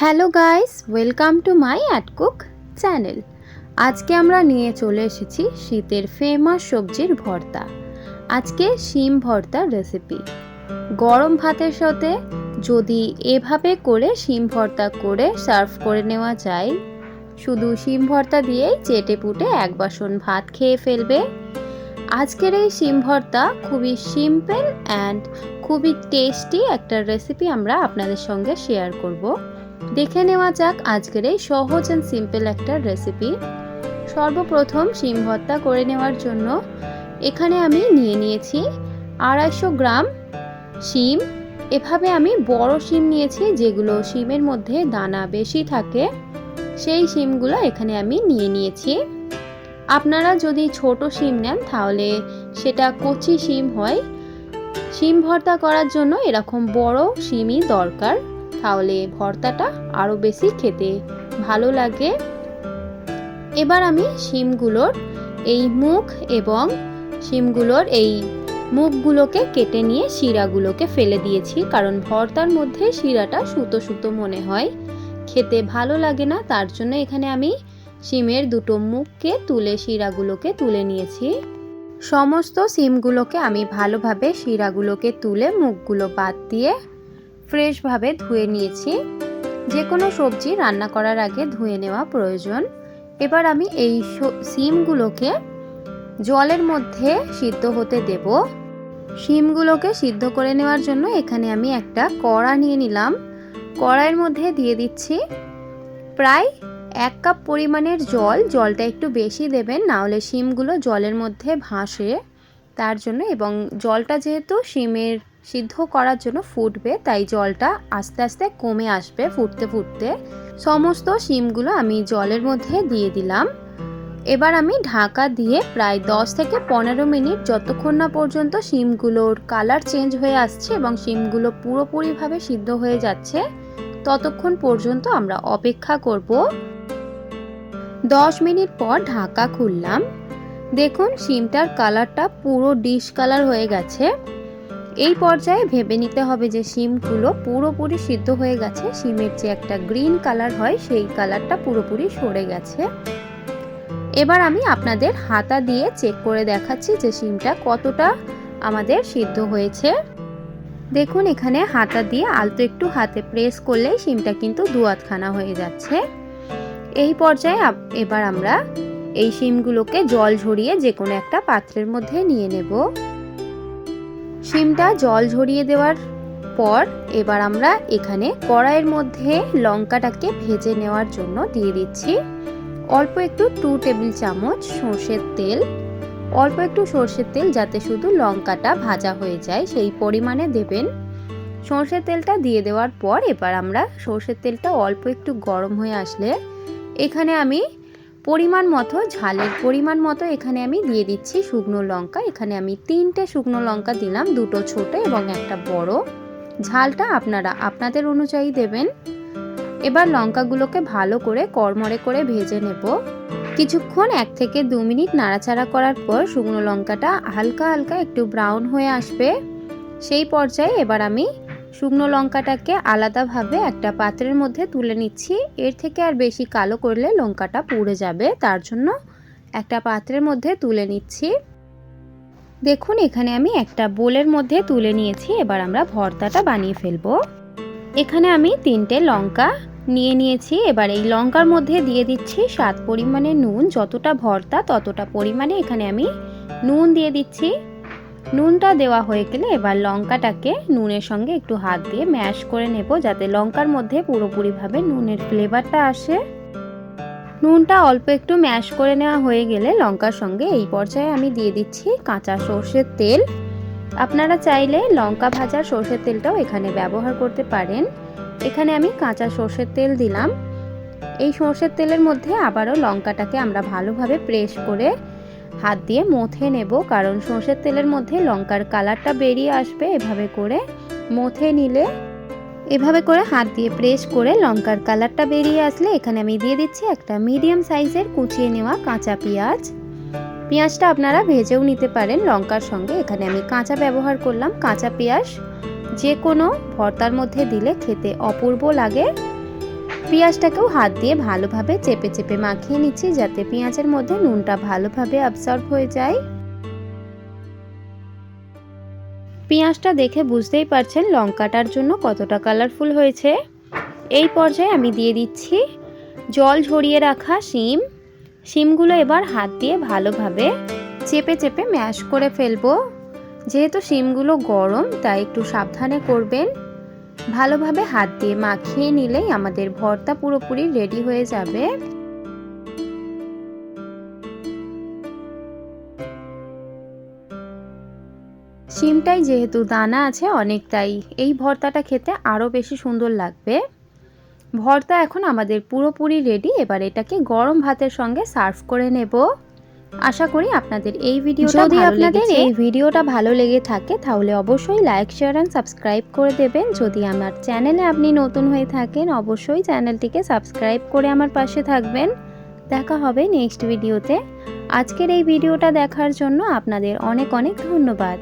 Hello guys, welcome to my at cook channel. আজকে আমরা নিয়ে চলে এসেছি শীতের ফেমাস সবজির ভর্তা। আজকে শিম ভর্তার রেসিপি গরম ভাতের সাথে যদি এভাবে করে শিম ভর্তা করে সার্ভ করে নেওয়া যায়, শুধু শিম ভর্তা দিয়েই চেটে পুটে এক বাসন ভাত খেয়ে ফেলবে। আজকের এই শিম ভর্তা খুবই সিম্পল অ্যান্ড খুবই টেস্টি একটা রেসিপি আমরা আপনাদের সঙ্গে শেয়ার করব। দেখে নেওয়া যাক আজকের এই সহজ অ্যান্ড সিম্পল একটা রেসিপি সর্বপ্রথম শিম ভর্তা করে নেওয়ার জন্য এখানে আমি নিয়ে নিয়েছি আড়াইশো গ্রাম শিম। এভাবে আমি বড় শিম নিয়েছি যেগুলো শিমের মধ্যে দানা বেশি থাকে, সেই শিমগুলো এখানে আমি নিয়ে নিয়েছি। আপনারা যদি ছোট শিম নেন তাহলে সেটা কচি শিম হয়। শিম ভর্তা করার জন্য এরকম বড় শিমই দরকার। তাহলে ভর্তাটা আরও বেশি খেতে ভালো লাগে। এবার আমি শিমগুলোর এই মুখ এবং শিমগুলোর এই মুখগুলোকে কেটে নিয়ে শিরাগুলোকে ফেলে দিয়েছি, কারণ ভর্তার মধ্যে শিরাটা সুতো সুতো মনে হয়। খেতে ভালো লাগে না, তার জন্য এখানে আমি শিমের দুটো মুখকে তুলে শিরাগুলোকে তুলে নিয়েছি। সমস্ত সিমগুলোকে আমি ভালোভাবে শিরাগুলোকে তুলে মুখগুলো বাদ দিয়ে ফ্রেশভাবে ধুয়ে নিয়েছি। যে কোনো সবজি রান্না করার আগে ধুয়ে নেওয়া প্রয়োজন। এবার আমি এই সিমগুলোকে জলের মধ্যে সিদ্ধ হতে দেব। শিমগুলোকে সিদ্ধ করে নেওয়ার জন্য এখানে আমি একটা কড়া নিয়ে নিলাম। কড়াইয়ের মধ্যে দিয়ে দিচ্ছি প্রায় এক কাপ পরিমাণের জল। জলটা একটু বেশি দেবেন, নাহলে শিমগুলো জলের মধ্যে ভাসে। তার জন্য এবং জলটা যেহেতু শিমের সিদ্ধ করার জন্য ফুটবে, তাই জলটা আস্তে আস্তে কমে আসবে ফুটতে ফুটতে। সমস্ত শিমগুলো আমি জলের মধ্যে দিয়ে দিলাম। এবার আমি ঢাকা দিয়ে প্রায় 10 থেকে পনেরো মিনিট যতক্ষণ না পর্যন্ত শিমগুলোর কালার চেঞ্জ হয়ে আসছে এবং শিমগুলো পুরোপুরিভাবে সিদ্ধ হয়ে যাচ্ছে, ততক্ষণ পর্যন্ত আমরা অপেক্ষা করব। 10 মিনিট পর ঢাকা খুললাম। দেখুন, শিমটার কালারটা পুরো ডিশ কালার হয়ে গেছে। এই পর্যায়ে ভেবে নিতে হবে যে শিমগুলো পুরোপুরি সিদ্ধ হয়ে গেছে। শিমের যে একটা গ্রিন কালার হয়, সেই কালারটা পুরোপুরি সরে গেছে। এবার আমি আপনাদের হাতা দিয়ে চেক করে দেখাচ্ছি যে শিমটা কতটা আমাদের সিদ্ধ হয়েছে। দেখুন, এখানে হাতা দিয়ে আলতো একটু হাতে প্রেস করলেই শিমটা কিন্তু দুয়াতখানা হয়ে যাচ্ছে। এই পর্যায়ে এবার আমরা এই শিমগুলোকে জল ঝরিয়ে যে কোনো একটা পাত্রের মধ্যে নিয়ে নেব। শিমটা জল ঝরিয়ে দেওয়ার পর এবার আমরা এখানে কড়াইয়ের মধ্যে লঙ্কাটাকে ভেজে নেওয়ার জন্য দিয়ে দিচ্ছি। অল্প একটু টু টেবিল চামচ সর্ষের তেল। অল্প একটু সর্ষের তেল যাতে শুধু লঙ্কাটা ভাজা হয়ে যায়, সেই পরিমাণে দেবেন। সর্ষের তেলটা দিয়ে দেওয়ার পর এবার আমরা সর্ষের তেলটা অল্প একটু গরম হয়ে আসলে এখানে আমি পরিমাণ মতো, ঝালের পরিমাণ মতো এখানে আমি দিয়ে দিচ্ছি শুকনো লঙ্কা। এখানে আমি তিনটে শুকনো লঙ্কা দিলাম, দুটো ছোট এবং একটা বড়। ঝালটা আপনারা, আপনাদের অনুযায়ী দেবেন। এবার লঙ্কাগুলোকে ভালো করে কড়মড়ে করে ভেজে নেব। কিছুক্ষণ, এক থেকে দু মিনিট নাড়াচাড়া করার পর শুকনো লঙ্কাটা হালকা হালকা একটু ব্রাউন হয়ে আসবে। সেই পর্যায়ে এবার আমি শুকনো লঙ্কাটাকে আলাদাভাবে একটা পাত্রের মধ্যে তুলে নিচ্ছি। এর থেকে আর বেশি কালো করলে লঙ্কাটা পুড়ে যাবে, তার জন্য একটা পাত্রের মধ্যে তুলে নিচ্ছি। দেখুন, এখানে আমি একটা বোলের মধ্যে তুলে নিয়েছি, এবার আমরা ভর্তাটা বানিয়ে ফেলব। এখানে আমি তিনটে লঙ্কা নিয়ে নিয়েছি, এবার এই লঙ্কার মধ্যে দিয়ে দিচ্ছি স্বাদ পরিমাণে নুন। যতটা ভর্তা, ততটা পরিমাণে এখানে আমি নুন দিয়ে দিচ্ছি। নুনটা দেওয়া হয়ে গেলে এবার লঙ্কাটাকে নুনের সঙ্গে একটু হাত দিয়ে ম্যাশ করে নেব যাতে লঙ্কার মধ্যে পুরোপুরিভাবে নুনের ফ্লেভারটা আসে। নুনটা অল্প একটু ম্যাশ করে নেওয়া হয়ে গেলে লঙ্কার সঙ্গে এই পর্যায়ে আমি দিয়ে দিচ্ছি কাঁচা সর্ষের তেল। আপনারা চাইলে লঙ্কা ভাজার সর্ষের তেলটাও এখানে ব্যবহার করতে পারেন। এখানে আমি কাঁচা সর্ষের তেল দিলাম। এই সর্ষের তেলের মধ্যে আবারও লঙ্কাটাকে আমরা ভালোভাবে প্রেস করে হাত দিয়ে মথে নেব, কারণ সর্ষের তেলের মধ্যে লঙ্কার কালারটা বেরিয়ে আসবে। এভাবে করে মথে নিলে, এভাবে করে হাত দিয়ে প্রেস করে লঙ্কার কালারটা বেরিয়ে আসলে এখানে আমি দিয়ে দিচ্ছি একটা মিডিয়াম সাইজের কুচিয়ে নেওয়া কাঁচা পেঁয়াজ। পেঁয়াজটা আপনারা ভেজেও নিতে পারেন লঙ্কার সঙ্গে। এখানে আমি কাঁচা ব্যবহার করলাম। কাঁচা পেঁয়াজ যে কোনো ভর্তার মধ্যে দিলে খেতে অপূর্ব লাগে। পেঁয়াজটাকেও হাত দিয়ে ভালোভাবে চেপে চেপে মাখিয়ে নিচ্ছি যাতে পেঁয়াজের মধ্যে নুনটা ভালোভাবে অ্যাবসর্ব হয়ে যায়। পেঁয়াজটা দেখে বুঝতেই পারছেন লঙ্কাটার জন্য কতটা কালারফুল হয়েছে। এই পর্যায়ে আমি দিয়ে দিচ্ছি জল ঝরিয়ে রাখা শিম। শিমগুলো এবার হাত দিয়ে ভালোভাবে চেপে চেপে ম্যাশ করে ফেলব। যেহেতু শিমগুলো গরম, তাই একটু সাবধানে করবেন। ভালোভাবে হাত দিয়ে মাখিয়ে নিলেই আমাদের ভর্তা পুরোপুরি রেডি হয়ে যাবে। শিমটাই যেহেতু দানা আছে অনেকটাই, এই ভর্তাটা খেতে আরও বেশি সুন্দর লাগবে। ভর্তা এখন আমাদের পুরোপুরি রেডি, এবার এটাকে গরম ভাতের সঙ্গে সার্ভ করে নেব। আশা করি আপনাদের এই ভিডিও যদি আপনাদের এই ভিডিওটা ভালো লেগে থাকে তাহলে অবশ্যই লাইক শেয়ার অ্যান্ড সাবস্ক্রাইব করে দেবেন। যদি আমার চ্যানেলে আপনি নতুন হয়ে থাকেন অবশ্যই চ্যানেলটিকে সাবস্ক্রাইব করে আমার পাশে থাকবেন। দেখা হবে নেক্সট ভিডিওতে আজকের এই ভিডিওটা দেখার জন্য আপনাদের অনেক অনেক ধন্যবাদ।